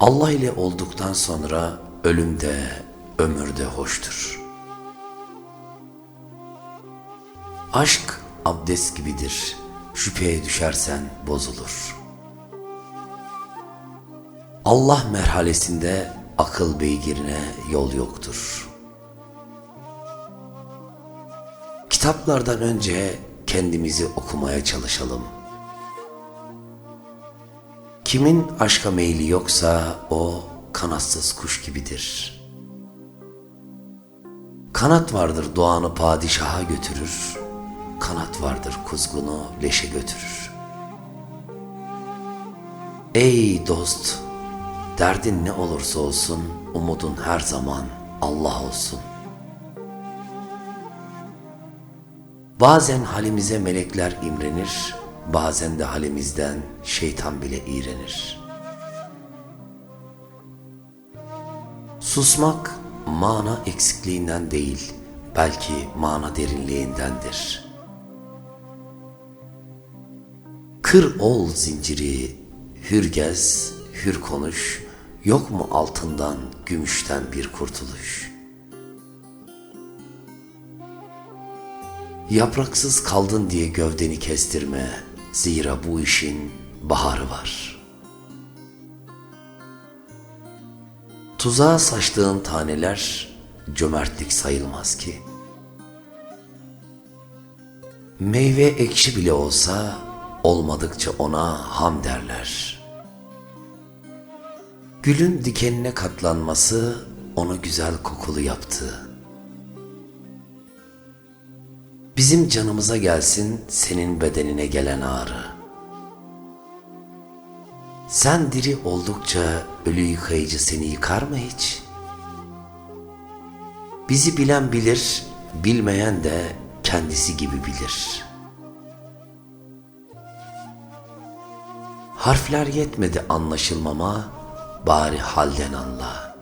Allah ile olduktan sonra ölüm de ömür de hoştur. Aşk abdest gibidir. Şüpheye düşersen bozulur. Allah merhalesinde akıl beygirine yol yoktur. Kitaplardan önce kendimizi okumaya çalışalım. Kimin aşka meyli yoksa o kanatsız kuş gibidir. Kanat vardır doğanı padişaha götürür, kanat vardır kuzgunu leşe götürür. Ey dost, derdin ne olursa olsun, umudun her zaman Allah olsun. Bazen halimize melekler imrenir, bazen de halimizden şeytan bile iğrenir. Susmak mana eksikliğinden değil, belki mana derinliğindendir. Kır ol zinciri, hür gez, hür konuş, yok mu altından, gümüşten bir kurtuluş? Yapraksız kaldın diye gövdeni kestirme, zira bu işin baharı var. Tuzağa saçtığın taneler cömertlik sayılmaz ki. Meyve ekşi bile olsa olmadıkça ona ham derler. Gülün dikenine katlanması onu güzel kokulu yaptı. Bizim canımıza gelsin senin bedenine gelen ağrı. Sen diri oldukça ölü yıkayıcı seni yıkar mı hiç? Bizi bilen bilir, bilmeyen de kendisi gibi bilir. Harfler yetmedi anlaşılmama, bari halden anla.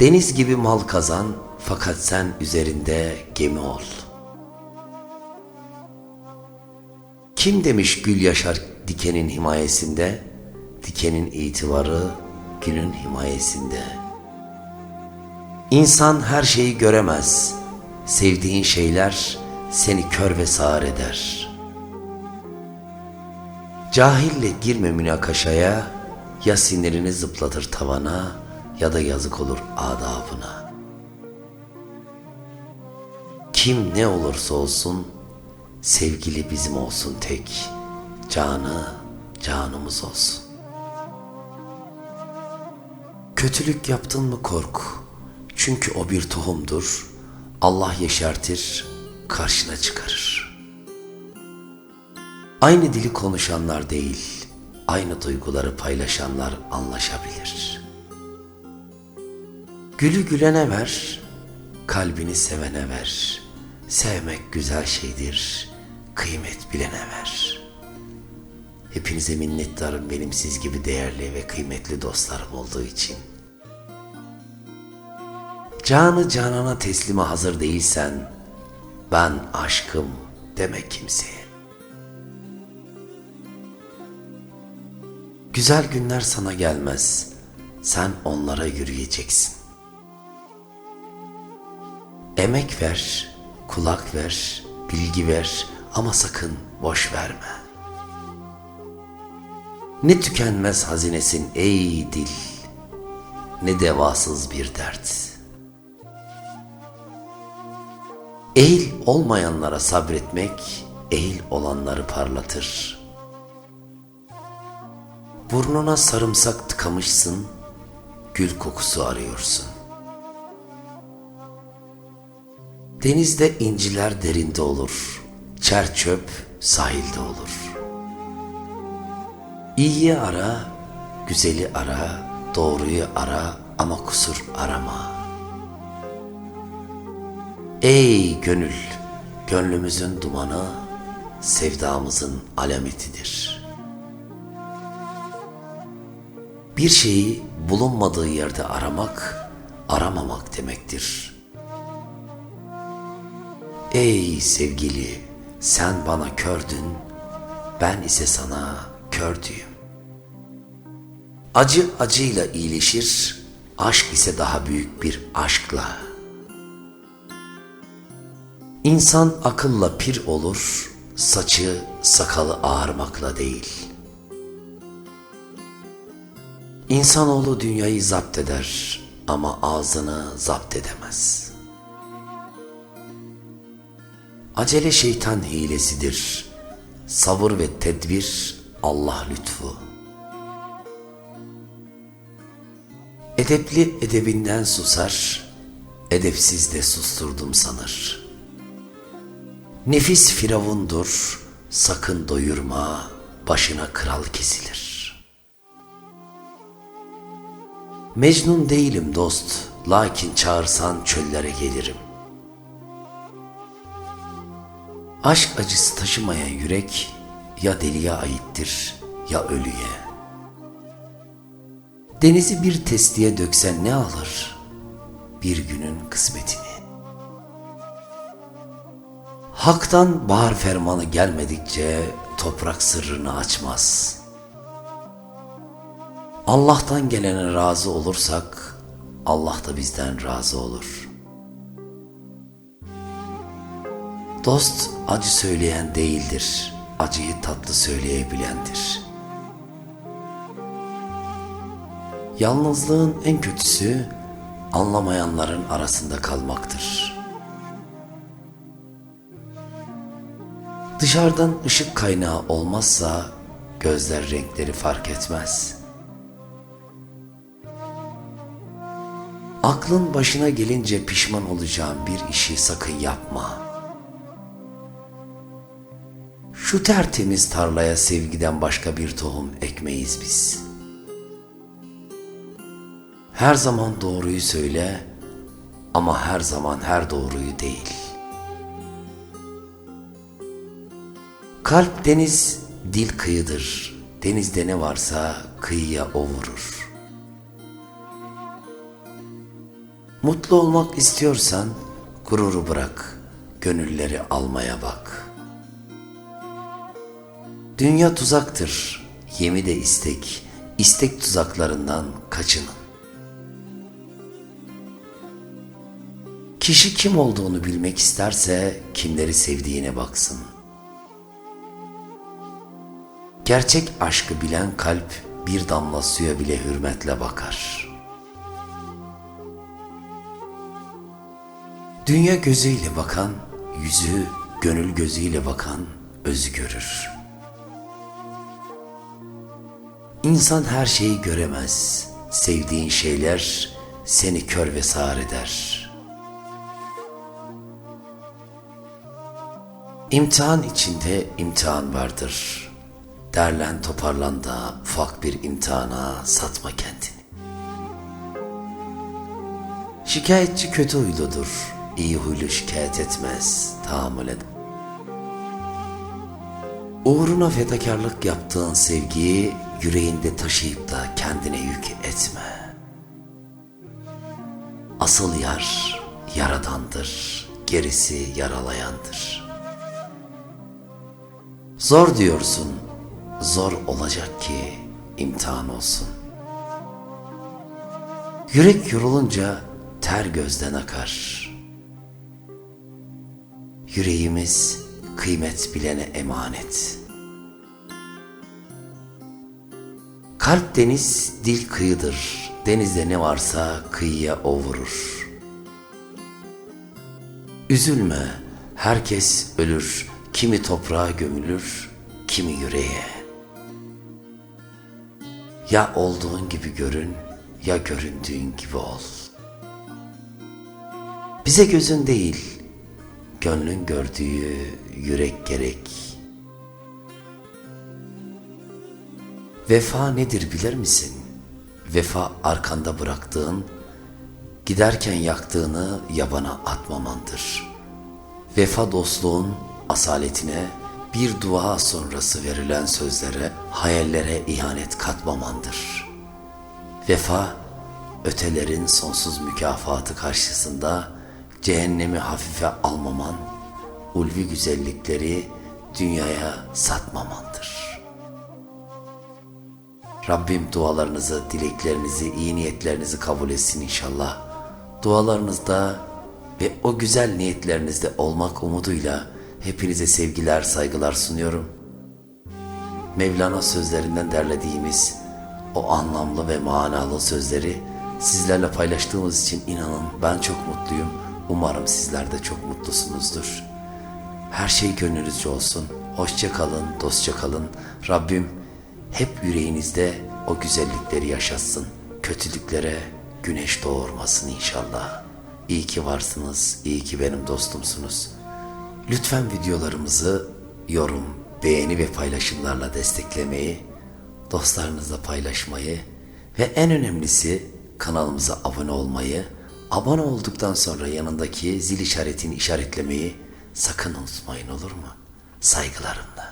Deniz gibi mal kazan, fakat sen üzerinde gemi ol. Kim demiş gül yaşar dikenin himayesinde, dikenin itibarı gülün himayesinde. İnsan her şeyi göremez, sevdiğin şeyler seni kör ve sağır eder. Cahille girme münakaşaya, ya sinirini zıplatır tavana ya da yazık olur adabına.'' Kim ne olursa olsun sevgili bizim olsun tek. Canı canımız olsun. Kötülük yaptın mı kork. Çünkü o bir tohumdur. Allah yeşertir, karşına çıkarır. Aynı dili konuşanlar değil, aynı duyguları paylaşanlar anlaşabilir. Gülü gülene ver, kalbini sevene ver.'' Sevmek güzel şeydir, kıymet bilene ver. Hepinize minnettarım benim siz gibi değerli ve kıymetli dostlarım olduğu için. Canı canana teslime hazır değilsen, ben aşkım deme kimseye. Güzel günler sana gelmez, sen onlara yürüyeceksin. Emek ver, kulak ver, bilgi ver ama sakın boş verme. Ne tükenmez hazinesin ey dil, ne devasız bir dert. Eğil olmayanlara sabretmek, eğil olanları parlatır. Burnuna sarımsak tıkamışsın, gül kokusu arıyorsun. Denizde inciler derinde olur, çer çöp sahilde olur. İyiyi ara, güzeli ara, doğruyu ara ama kusur arama. Ey gönül, gönlümüzün dumanı, sevdamızın alametidir. Bir şeyi bulunmadığı yerde aramak, aramamak demektir.'' Ey sevgili sen bana kördün, ben ise sana kördüyüm. Acı acıyla iyileşir, aşk ise daha büyük bir aşkla. İnsan akılla pir olur, saçı sakalı ağarmakla değil. İnsanoğlu dünyayı zapt eder ama ağzını zapt edemez. Acele şeytan hilesidir. Sabır ve tedbir Allah lütfu. Edepli edebinden susar, edepsiz de susturdum sanır. Nefis firavundur, sakın doyurma, başına kral kesilir. Mecnun değilim dost, lakin çağırsan çöllere gelirim. Aşk acısı taşımayan yürek ya deliye aittir ya ölüye. Denizi bir testiye döksen ne alır? Bir günün kısmetini. Hak'tan bahar fermanı gelmedikçe toprak sırrını açmaz. Allah'tan gelene razı olursak Allah da bizden razı olur. Dost acı söyleyen değildir, acıyı tatlı söyleyebilendir. Yalnızlığın en kötüsü anlamayanların arasında kalmaktır. Dışarıdan ışık kaynağı olmazsa gözler renkleri fark etmez. Aklın başına gelince pişman olacağın bir işi sakın yapma. Şu tertemiz tarlaya sevgiden başka bir tohum ekmeyiz biz.'' Her zaman doğruyu söyle ama her zaman her doğruyu değil. Kalp deniz, dil kıyıdır. Denizde ne varsa kıyıya o vurur. Mutlu olmak istiyorsan gururu bırak, gönülleri almaya bak. Dünya tuzaktır, yemi de istek, istek tuzaklarından kaçının. Kişi kim olduğunu bilmek isterse kimleri sevdiğine baksın. Gerçek aşkı bilen kalp bir damla suya bile hürmetle bakar. Dünya gözüyle bakan, yüzü gönül gözüyle bakan özü görür. İnsan her şeyi göremez. Sevdiğin şeyler seni kör ve sağır eder.'' İmtihan içinde imtihan vardır. Derlen toparlan da ufak bir imtihana satma kendini. Şikayetçi kötü huyludur. İyi huylu şikayet etmez, tahammül eder. Uğruna fedakarlık yaptığın sevgiyi yüreğinde taşıyıp da kendine yük etme. Asıl yar yaradandır, gerisi yaralayandır.'' Zor diyorsun, zor olacak ki imtihan olsun. Yürek yorulunca ter gözden akar. Yüreğimiz kıymet bilene emanet. Kalp deniz, dil kıyıdır. Denizde ne varsa kıyıya o vurur. Üzülme, herkes ölür, Kimi toprağa gömülür, kimi yüreğe. Ya olduğun gibi görün, ya göründüğün gibi ol. Bize gözün değil, gönlün gördüğü yürek gerek. Vefa nedir bilir misin? Vefa arkanda bıraktığın, giderken yaktığını yabana atmamandır. Vefa dostluğun asaletine, bir dua sonrası verilen sözlere, hayallere ihanet katmamandır. Vefa, ötelerin sonsuz mükafatı karşısında cehennemi hafife almaman, ulvi güzellikleri dünyaya satmamandır. Rabbim dualarınızı, dileklerinizi, iyi niyetlerinizi kabul etsin inşallah. Dualarınızda ve o güzel niyetlerinizde olmak umuduyla hepinize sevgiler, saygılar sunuyorum. Mevlana sözlerinden derlediğimiz o anlamlı ve manalı sözleri sizlerle paylaştığımız için inanın ben çok mutluyum. Umarım sizler de çok mutlusunuzdur. Her şey gönlünüzce olsun. Hoşça kalın, dostça kalın. Rabbim hep yüreğinizde o güzellikleri yaşatsın. Kötülüklere güneş doğurmasın inşallah. İyi ki varsınız, iyi ki benim dostumsunuz. Lütfen videolarımızı yorum, beğeni ve paylaşımlarla desteklemeyi, dostlarınızla paylaşmayı ve en önemlisi kanalımıza abone olmayı, abone olduktan sonra yanındaki zil işaretini işaretlemeyi sakın unutmayın olur mu? Saygılarımla.